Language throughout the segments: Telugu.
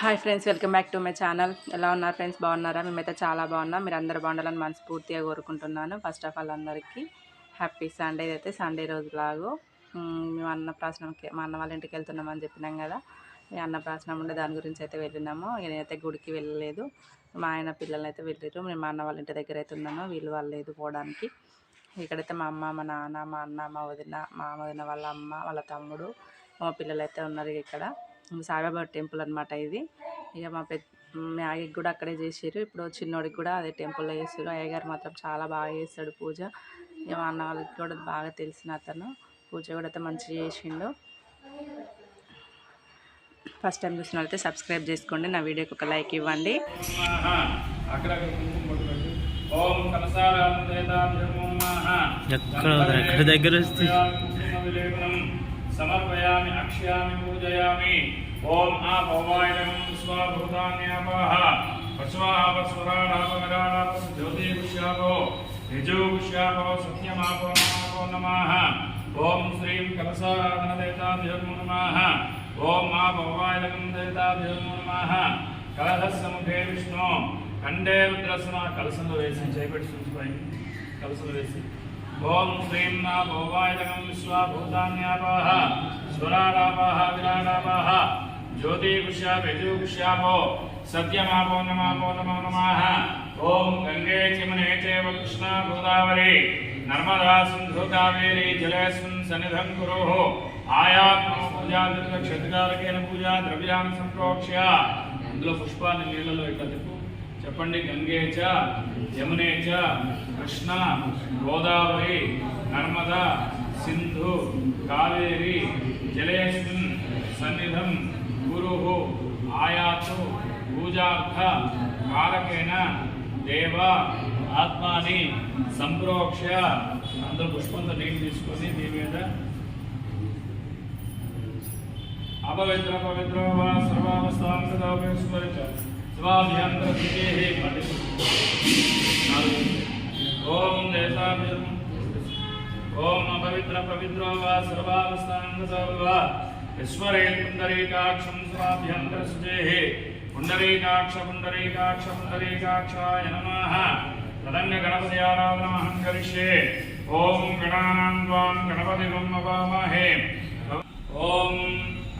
Hi friends welcome back to my channel. ఎలా ఉన్నారు ఫ్రెండ్స్? బాగున్నారా? మేమైతే చాలా బాగున్నాం. మీరు అందరూ బాగుండాలని మనస్ఫూర్తిగా కోరుకుంటున్నాను. ఫస్ట్ ఆఫ్ ఆల్ అందరికీ హ్యాపీ సండే. అయితే సండే రోజు లాగు. మేము అన్నప్రాసనంకి మా అన్న వాళ్ళ ఇంటికి వెళ్తున్నామని చెప్పినాం కదా. మీ అన్నప్రాసనం ఉండే దాని గురించి అయితే వెళ్ళినాము. నేనైతే గుడికి వెళ్ళలేదు. మా ఆయన పిల్లలు అయితే వెళ్ళారు మేము మా అన్న వాళ్ళ ఇంటి దగ్గర అయితే ఉన్నాము. వీళ్ళు వాళ్ళు లేదు పోవడానికి. ఇక్కడైతే మా అమ్మ మా నాన్న మా అన్న మా వదిన మా వదిన వాళ్ళ అమ్మ వాళ్ళ తమ్ముడు మా పిల్లలు అయితే ఉన్నారు ఇక్కడ. సాయిబాబా టెంపుల్ అనమాట ఇది. ఇక మా పెద్ద మా కూడా అక్కడే చేసారు ఇప్పుడు చిన్నోడికి కూడా అదే టెంపుల్లో చేసారు అయ్యగారు మాత్రం చాలా బాగా చేస్తాడు పూజ. ఇక మా అన్న వాళ్ళకి కూడా బాగా తెలిసిన అతను. పూజ కూడా అయితే మంచిగా చేసిండు. ఫస్ట్ టైం చూసిన వాళ్ళైతే సబ్స్క్రైబ్ చేసుకోండి. నా వీడియోకి ఒక లైక్ ఇవ్వండి. ఎక్కడ దగ్గర వస్తే? సమర్పయామి అక్ష్యామి పూజయామి ఓం ఆ భవాయనం స్వభూతాన్యాపాహ పశువాహ పశురాడాప విరాడాప జ్యోతిషాపో రిజోగుష్యాపో సత్యమాపో నమాపో నమః ఓం శ్రీం కలసారాధన కలసారాధనదేతాభ్యమో నమః ఓం ఆ భవాయ భవాయనం దేతాభ్యమో నమః కలహస్సముఖే విష్ణు కండే రుద్రసన కలసంలో వేసి చేపెట్టి చూసిపోయి కలసంలో వేసి ఓం శ్రీం నా భోవాయకం విశ్వభూతాన్యాపాహ స్వరాడాపాహ విరాడాపాహ జ్యోతిగుష్యా విజుగుష్యాపో సత్యమాపో నమాపో నమో నమః. ఓం గంగే చిమనే చేవ కృష్ణ గోదావరి నర్మదా సింధు కావేరి జలేస్మిన్ సన్నిధం కురుః. ఆయాత్మ పూజా దుర్గ క్షతికారకేన పూజా ద్రవ్యాన్ని సంప్రోక్ష్య. అందులో పుష్పాన్ని నీళ్ళలో ఇట్లా తిప్పు చెప్పండి గంగే చ యమునే చ కృష్ణ గోదావరి నర్మద సింధు కావేరి జలేస్మిన్ సన్నిధం గురు ఆయాతు పూజార్థ కారకేణ దేవ ఆత్మాని సంప్రోక్ష. అందరూ పుష్పంతో నీళ్ళు తీసుకొని దీని మీద. అపవిత్ర పవిత్రో వా సర్వావస్థాం ఉపయోగించుకోవచ్చు స్వాభ్యంతర స్థితే ఓం దేశాభ్యం ఓం అపవిత్ర పవిత్రో వా సర్వావస్థాం ఈశ్వరే పుండరీకాక్షం స్వాభ్యంతర పుండరీకాక్ష పుండరీకాక్ష పుండరీకాక్షాయ నమః తదన్య గణపతి ఆరాధనమహం కరిష్యే ఓం గణానాం త్వాం ఓం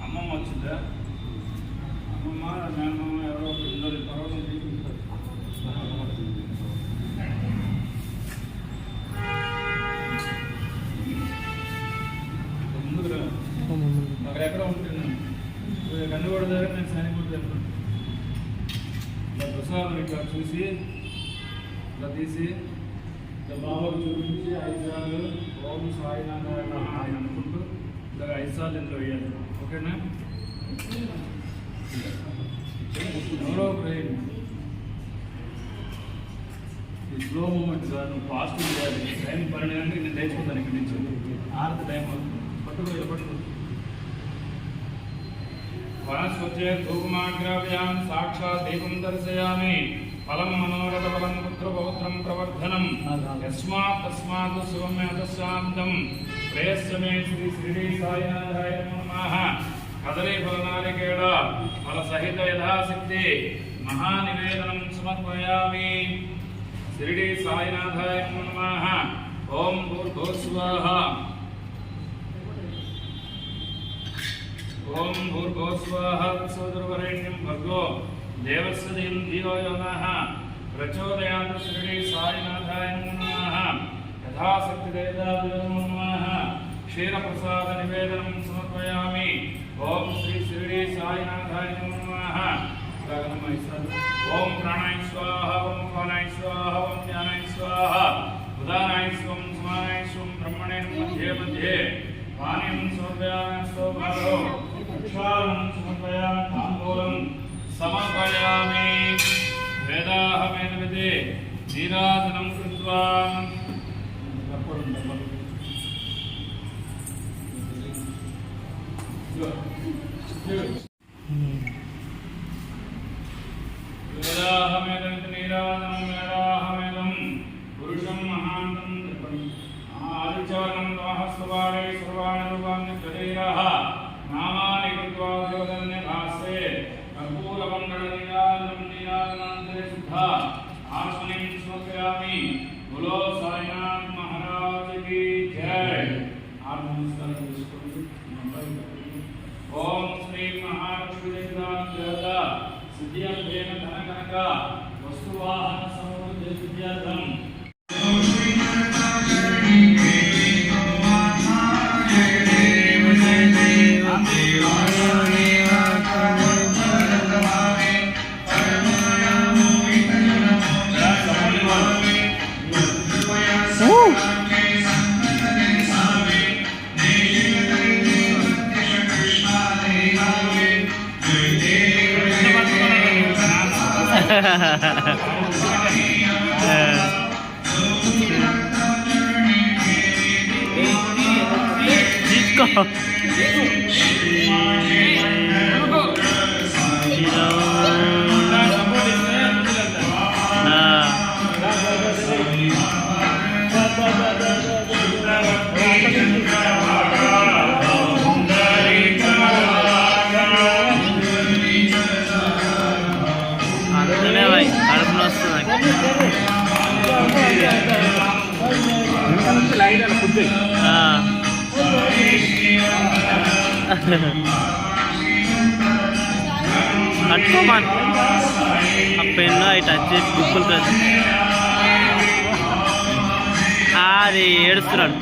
అమ్మమ్మ వచ్చిందా అమ్మమ్మ నాన్నమ్మ దగ్గర నేను సైనికుడు దగ్గర ఇలా ప్రసాదం ఇట్లా చూసి ఇట్లా తీసి ఇట్లా బాబాకు చూపించి ఐదు సార్లు ఓం సాయినాథాయ అని అనుకుంటూ ఇలా ఐదు సార్లు ఇంట్లో వేయాలి. ఓకేనా? ఎవరో ఒకరు ఈ స్లో మూమెంట్ సార్ నువ్వు ఫాస్ట్ చేయాలి. టైం పన్నెండు గంటలకి నేను లేచిపోతాను ఇక్కడి నుంచి. ఆర్త టైం పట్టుకో పట్టుకో. వనస్వచ్చే ధూపమాగ్రావ్యాం సాక్షాత్ దీపం దర్శయామి. ఫలం మనోరథ ఫలం పుత్ర పౌత్రం ప్రవర్ధనం. యస్మాత్ తస్మాత్ శివమేతశాంతం ప్రేయస్యమే శ్రీ శ్రీ సాయినాథాయ నమః. కదలీ ఫలనారికేళ ఫల సహిత యథాశక్తి. మహానివేదనం సమర్పయామి. శిరిడి సాయినాథాయ నమః. ఓం భూర్భువస్వాహ ఓం భూర్భువస్వాహ సోదరవరేణ్యం భర్గో దేవస్య ధీరో ధియో యో నః ప్రచోదయాత్ శిరిడి సాయినాథాయ నమః యథాశక్తి దేవతాభ్యో నమః క్షీరప్రసాద నివేదనం సమర్పయామి ఓం శ్రీ శిరిడి సాయినాథాయ నమః ఓం ప్రాణాయ స్వాహ ఓం ప్రాణాయ స్వాహ ఓం జ్ఞానాయ స్వాహ ఉదానాయ స్వం సమానాయ స్వం బ్రహ్మణే మధ్యే మధ్యే పానీయం సమర్పయామి స్వభావం పుష్పాలం సమర్పయామి తాంబూలం సమర్పయామి వేదాహమేనవిదే నీరాజనం కృత్వా गच्छामि बोलो साईनाथ महाराज की जय आप नमस्कार ओम श्री महालक्ष्मीदेवता सिद्धियभ्येन धनकनक वस्तुवाहन समूह जयसिद्ध्यार्थम కట్టుకోమని. ఆ పెన్ను అవి టచ్ చేసి బుక్కులు కలిసి అది ఏడుస్తున్నాడు.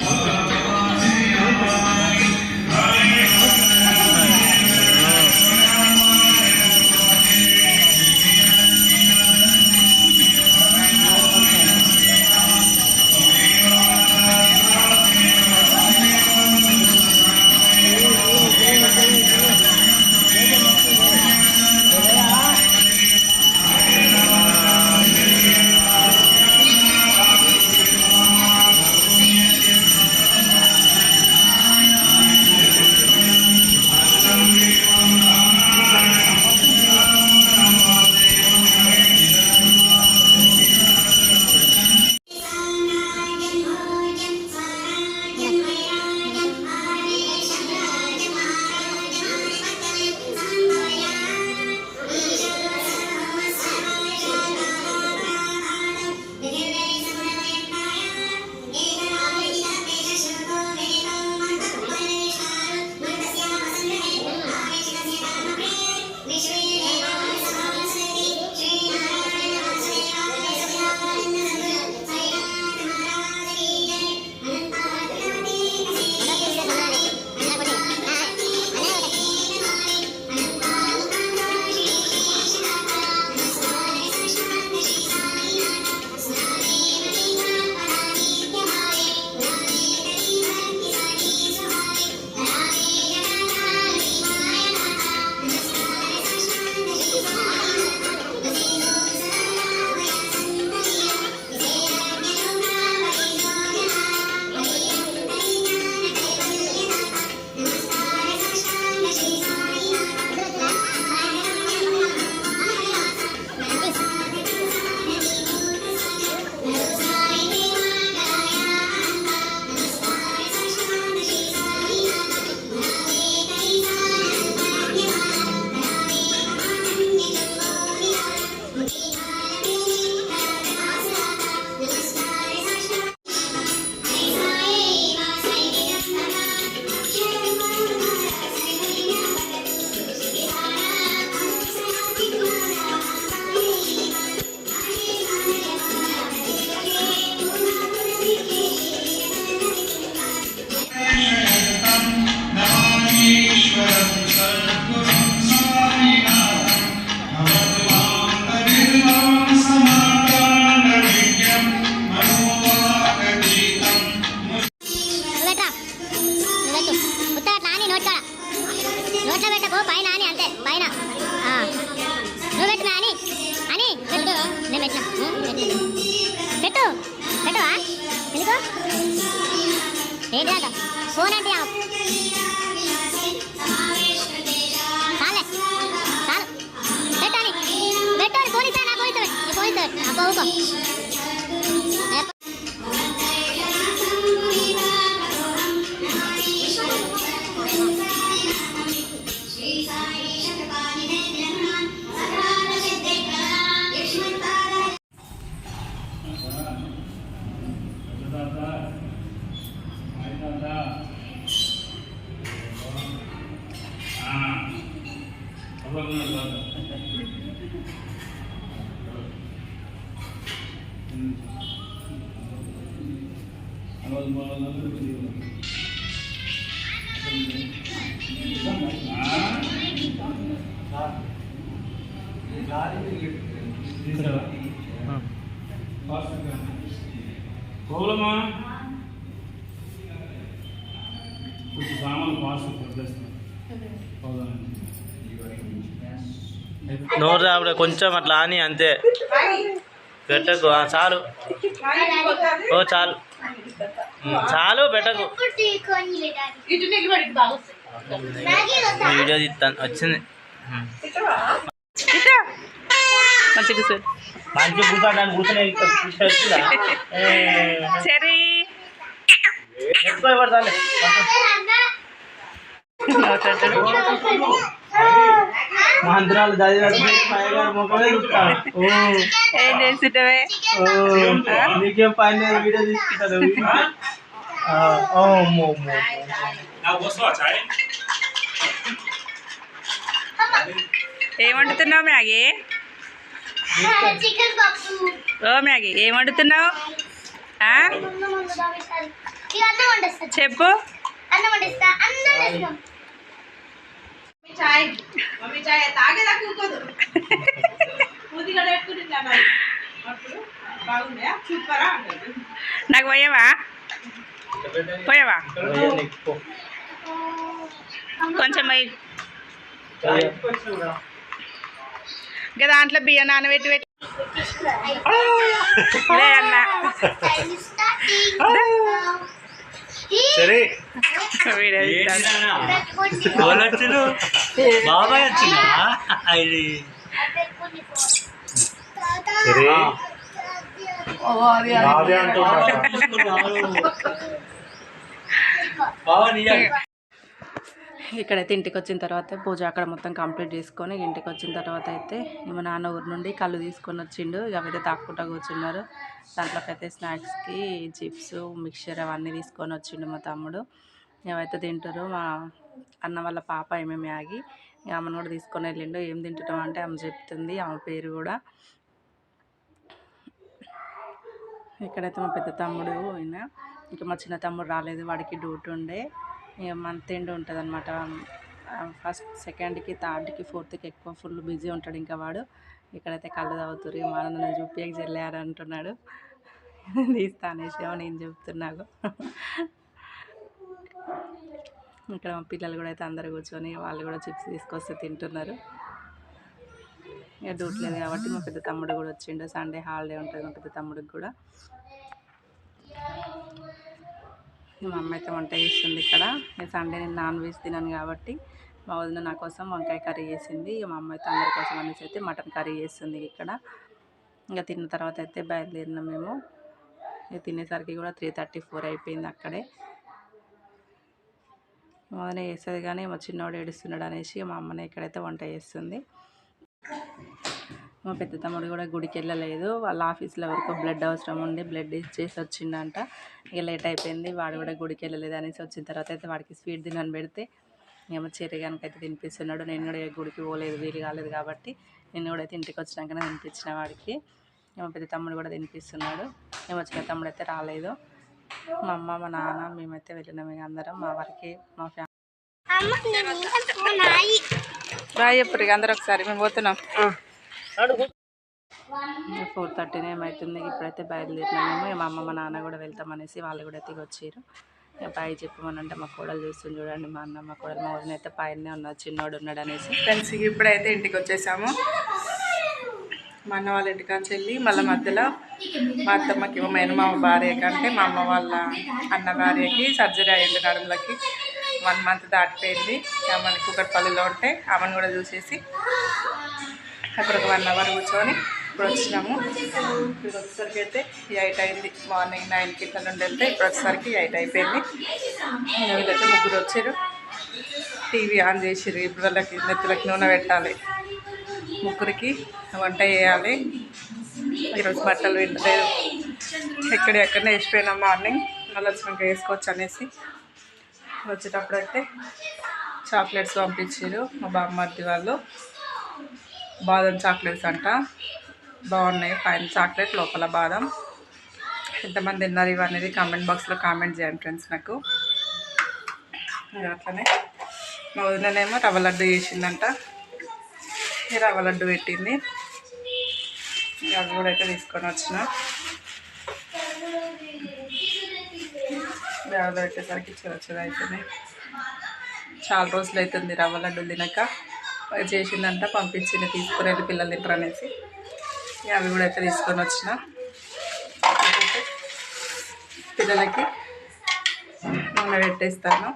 ఏంటి అంట ఫోన్ అంటే ఆపు. చాలే చాలు. పెట్టని పెట్టని ఫోన్ ఇస్తా నా ఫోన్ అబ్బా ఊకో. కోలమా కొంచెం ఫాస్ట్ పట్టేస్తాను నోరు రాబడే కొంచెం అట్లా అని అంతే. పెట్టకు ఆ, చాలు. ఓ చాలు. చాలు పెట్టకు. వీడియో తీస్తాను వచ్చింది. మంచిగా సార్ మంచిగా కూర్చోడానికి కూర్చొని సరే. మంత్రాలు ఏం చేస్తుంటవే? ఓ, నీకేం పని లేదు వీడియో తీసుకుంటాను. ఆ, ఏం వండుతున్నావు మ్యాగీ? ఓ మ్యాగీ ఏం వండుతున్నావు? చెప్పు. అన్నం వండేస్తా అన్నం వండేస్తాం. చాయ్ మమ్మీ చాయ్ తాగేదా కూకోదు? పూదిగా పెట్టుకుంటుందా మరి? అప్పుడు బాగుందా? సూపరా అంటారు నాకు పోయావా? పోయావా. కొంచెం. ఇంకా దాంట్లో బియ్యం నానబెట్టి పెట్టి లే అన్న సరే. బాబాయ్ సరే ఇక్కడైతే ఇంటికి వచ్చిన తర్వాత పూజ అక్కడ మొత్తం కంప్లీట్ చేసుకొని ఇంటికి వచ్చిన తర్వాత అయితే మా నాన్న ఊరు నుండి కళ్ళు తీసుకొని వచ్చిండు. ఇక అవైతే తాక్కుంటా కూర్చున్నారు. దాంట్లోకి అయితే స్నాక్స్కి చిప్స్ మిక్చర్ అవన్నీ తీసుకొని వచ్చిండు మా తమ్ముడు. ఏవైతే తింటారు మా అన్న వాళ్ళ పాప ఏమేమి ఆగి ఇక ఆమెను కూడా తీసుకొని వెళ్ళిండు. ఏం తింటున్నాం అంటే ఆమె చెప్తుంది. ఆమె పేరు కూడా ఇక్కడైతే మా పెద్ద తమ్ముడు ఆయన ఇంకా మా చిన్న తమ్ముడు రాలేదు. వాడికి డ్యూటీ ఉండే. ఇక మంత్ ఎండ్ ఉంటుంది అనమాట ఫస్ట్ సెకండ్కి థర్డ్కి ఫోర్త్కి ఎక్కువ ఫుల్ బిజీ ఉంటాడు ఇంకా వాడు. ఇక్కడైతే కళ్ళు తాగుతురు మా నన్ను చూపియకి చెల్లారు అంటున్నాడు. తీస్తా అనేసేమో నేను చెప్తున్నాను ఇక్కడ మా పిల్లలు కూడా అయితే అందరు కూర్చొని వాళ్ళు కూడా చిప్స్ తీసుకొస్తే తింటున్నారు. ఇక డ్యూటీ లేదు కాబట్టి మా పెద్ద తమ్ముడు కూడా వచ్చిండు. సండే హాలిడే ఉంటుంది మా పెద్ద తమ్ముడికి కూడా. మా అమ్మ అయితే వంట చేస్తుంది ఇక్కడ. నేను సండే నేను నాన్ వెజ్ తినాను కాబట్టి మా వదిన నా కోసం వంకాయ కర్రీ చేసింది. ఇక మా అమ్మ అయితే అందరి కోసం అనేసి అయితే మటన్ కర్రీ చేస్తుంది ఇక్కడ. ఇంకా తిన్న తర్వాత అయితే బయలుదేరినాం మేము. ఇక తినేసరికి కూడా త్రీ థర్టీ ఫోర్ అయిపోయింది అక్కడే. మా వదిన చేస్తుంది కానీ మా చిన్నవాడు ఏడుస్తున్నాడు అనేసి మా అమ్మనే ఇక్కడైతే వంట చేస్తుంది. మా పెద్ద తమ్ముడు కూడా గుడికి వెళ్ళలేదు. వాళ్ళ ఆఫీస్లో వరకు బ్లడ్ అవసరం ఉండి బ్లడ్ ఇచ్చేసి వచ్చిండంట. ఇక లేట్ అయిపోయింది. వాడు కూడా గుడికి వెళ్ళలేదు అనేసి వచ్చిన తర్వాత అయితే వాడికి స్వీట్ తినని పెడితే ఏమో చెరిగానికి అయితే తినిపిస్తున్నాడు. నేను కూడా గుడికి పోలేదు. వీలు కాలేదు కాబట్టి నేను కూడా అయితే ఇంటికి వచ్చినాకనే తినిపించిన వాడికి. ఏమో పెద్ద తమ్ముడు కూడా తినిపిస్తున్నాడు. ఏమో చిన్న తమ్ముడు అయితే రాలేదు. మా అమ్మ మా నాన్న మేమైతే వెళ్ళినాం ఇక అందరం. మా వారికి మా ఫ్యామిలీ ఇక అందరూ ఒకసారి. మేము పోతున్నాం. ఫోర్ థర్టీనే ఏమవుతుంది ఇప్పుడైతే బయలుదేరినాము మా అమ్మ మా నాన్న కూడా వెళ్తామనేసి వాళ్ళు కూడా దిగి వచ్చారు ఇక బాయ్ చెప్పమని అంటే మా కోడలు చూస్తుంది చూడండి మా అన్న మా కోడలు. మా వదిన అయితే పైన ఉన్నారు చిన్నోడు ఉన్నాడు అనేసి ఫ్రెండ్స్ ఇప్పుడైతే ఇంటికి వచ్చేసాము మా అన్న వాళ్ళ ఇంటికి నుంచి వెళ్ళి మళ్ళీ మధ్యలో మా అత్తమ్మకి మా మేనమామ భార్య కంటే మా అమ్మ వాళ్ళ అన్న భార్యకి సర్జరీ అయ్యింది నడుములకి. వన్ మంత్ దాటిపోయింది. ఆమెను కుక్కట్పల్లిలో ఉంటే ఆమెను కూడా చూసేసి అక్కడ ఒక వన్ అవర్ కూర్చొని ఇప్పుడు వచ్చినాము. ఇప్పుడు వచ్చేసరికి అయితే ఎయిట్ అయింది. మార్నింగ్ నైన్కి ఇట్లా నుండి వెళ్తే ఇప్పుడు వచ్చేసరికి ఎయిట్ అయిపోయింది. వీళ్ళైతే ముగ్గురు వచ్చారు. టీవీ ఆన్ చేసిర్రు. ఇప్పుడు వాళ్ళకి నెత్తులకి నూనె పెట్టాలి. ముగ్గురికి వంట చేయాలి. ఈరోజు బట్టలు వింటలేదు ఎక్కడే ఎక్కడనే వేసిపోయినాం మార్నింగ్. మళ్ళీ వచ్చినాక వేసుకోవచ్చు అనేసి వచ్చేటప్పుడైతే చాక్లెట్స్ పంపించారు మా బామ్మర్ది వాళ్ళు. బాదం చాక్లెట్స్ అంట. బాగున్నాయి పైన చాక్లెట్ లోపల బాదం. ఎంతమంది తిన్నారు ఇవన్నీ కామెంట్ బాక్స్లో కామెంట్ చేయండి ఫ్రెండ్స్ నాకు. అట్లనే. మా వదిననేమో రవ్వ లడ్డు చేసిందంట. ఈ రవ్వ లడ్డు పెట్టింది. ఇక అవి కూడా అయితే తీసుకొని వచ్చిన. రవ్వ పెట్టేసరికి చిన్న అయిపోయినాయి చాలా రోజులు అవుతుంది రవ్వ లడ్డు తినక. చేసిందంట పంపించింది తీసుకుని వెళ్ళి పిల్లలు తింటారు అనేసి ఇక అవి కూడా అయితే తీసుకొని వచ్చిన. పిల్లలకి నూనె పెట్టేస్తాను.